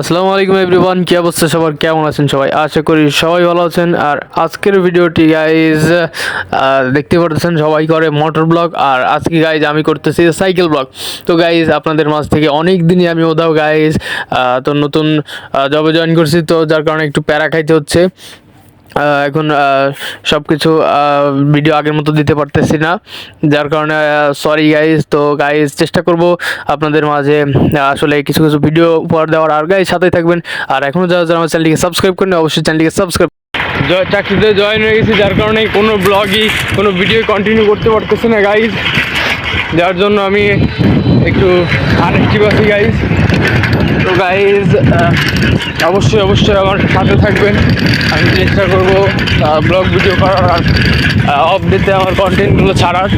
আসসালামু আলাইকুম এভরিওয়ান কি অবস্থা সবার? কেমন আছেন সবাই? আশা করি সবাই ভালো আছেন। আর আজকের ভিডিওটি গাইজ দেখতে পাচ্ছেন সবাই করে মোটর ব্লগ আর আজকে গাইজ আমি করতেছি সাইকেল ব্লগ তো গাইজ আপনাদের মাঝ থেকে অনেক দিনই আমি ওদাও গাইজ তো নতুন জবে জয়েন করছি, তো যার কারণে একটু প্যারা খাইতে হচ্ছে। এখন সব কিছু ভিডিও আগের মতো দিতে পারতেছি না। যার কারণে সরি গাইজ তো গাইজ চেষ্টা করব আপনাদের মাঝে আসলে কিছু কিছু ভিডিও উপহার দেওয়ার আর গাইজ সাথে থাকবেন। আর এখনও যারা যারা আমার চ্যানেলটিকে সাবস্ক্রাইব করেন অবশ্যই চ্যানেলটিকে সাবস্ক্রাইব চাকরিতে জয়েন হয়ে গেছি, যার কারণে কোনো ব্লগই কোনো ভিডিও কন্টিনিউ করতে পারতেছি না গাইজ যার জন্য আমি একটু আনএক্টিভ আছি গাইজ তো গাইজ অবশ্যই অবশ্যই আমার সাথে থাকবেন। আমি চেষ্টা করব ব্লগ ভিডিও করার, আর দিতে আমার কন্টেন্টগুলো ছাড়ার।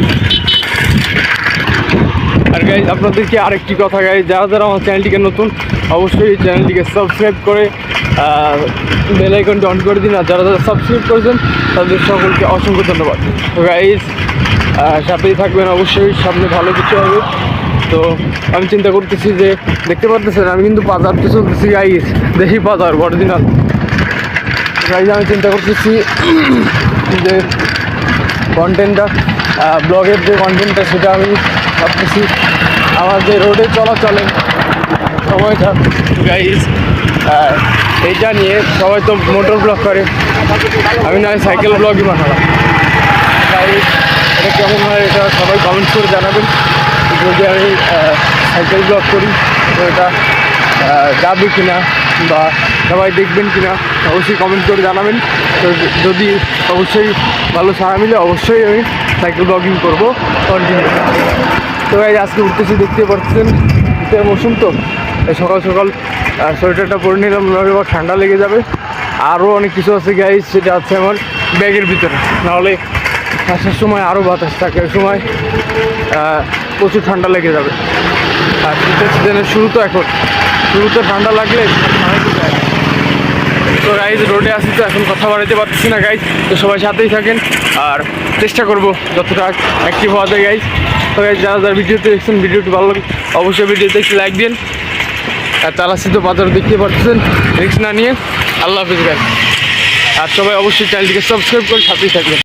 আর গাইজ আপনাদেরকে আরেকটি কথা গাইজ যারা যারা আমার চ্যানেলটিকে নতুন, অবশ্যই চ্যানেলটিকে সাবস্ক্রাইব করে বেল অন করে দিন। আর যারা যারা সাবস্ক্রাইব করেছেন, তাদের সকলকে অসংখ্য ধন্যবাদ। তো গাইজ সাথেই থাকবেন অবশ্যই, সামনে ভালো কিছু হবে। তো আমি চিন্তা করতেছি যে দেখতে পারতেছেন, আমি কিন্তু বাজারতে চলতেছি গাইজ দেশি বাজার অরিজিনাল গাইজ আমি চিন্তা করতেছি যে কন্টেন্টটা ব্লগের যে কন্টেন্টটা সেটা আমি ভাবতেছি আমার যে রোডে চলাচলের সময়টা গাইজ এইটা নিয়ে সবাই তো মোটর ব্লগ করে। আমি না সাইকেল ব্লগই বানালাম। তাই এটা কেমন হয় এটা সবাই কমেন্ট করে জানাবেন। যদি আমি সাইকেল ব্লগ করি, তো এটা যাবে কিনা বা সবাই দেখবেন কিনা, অবশ্যই কমেন্ট করে জানাবেন। তো যদি অবশ্যই ভালো সারা মিলে, অবশ্যই আমি সাইকেল ব্লগিং করব কন্টিনিউ তো এই আজকে উঠতেছি, দেখতে পাচ্ছেন শীতের মৌসুম তো। সকাল সকাল সোয়েটারটা পরে নিলাম বা ঠান্ডা লেগে যাবে। আরও অনেক কিছু আছে গাইজ সেটা আছে আমার ব্যাগের ভিতরে। নাহলে আসার সময় আরও বাতাস থাকে সময় প্রচুর ঠান্ডা লেগে যাবে। আর শীতের সিজনের শুরু তো এখন। শুরুতে ঠান্ডা লাগলে। তো গাইজ রোডে আসি তো, এখন কথা বাড়াইতে পারতেছি না গাইজ তো সবাই সাথেই থাকেন। আর চেষ্টা করব যতটা অ্যাক্টিভ হওয়া যায় গাইজ তো গাইজ যারা যারা ভিডিওতে দেখছেন, ভিডিওটি ভালো লাগে, অবশ্যই ভিডিওতে একটি লাইক দিন। আর চালাচ্ছি তো বাজার দেখতে পাচ্ছেন রিক্স না নিয়ে। আল্লাহ হাফিজ গাইজ আর সবাই অবশ্যই চ্যানেলটিকে সাবস্ক্রাইব করে সাথেই থাকবেন।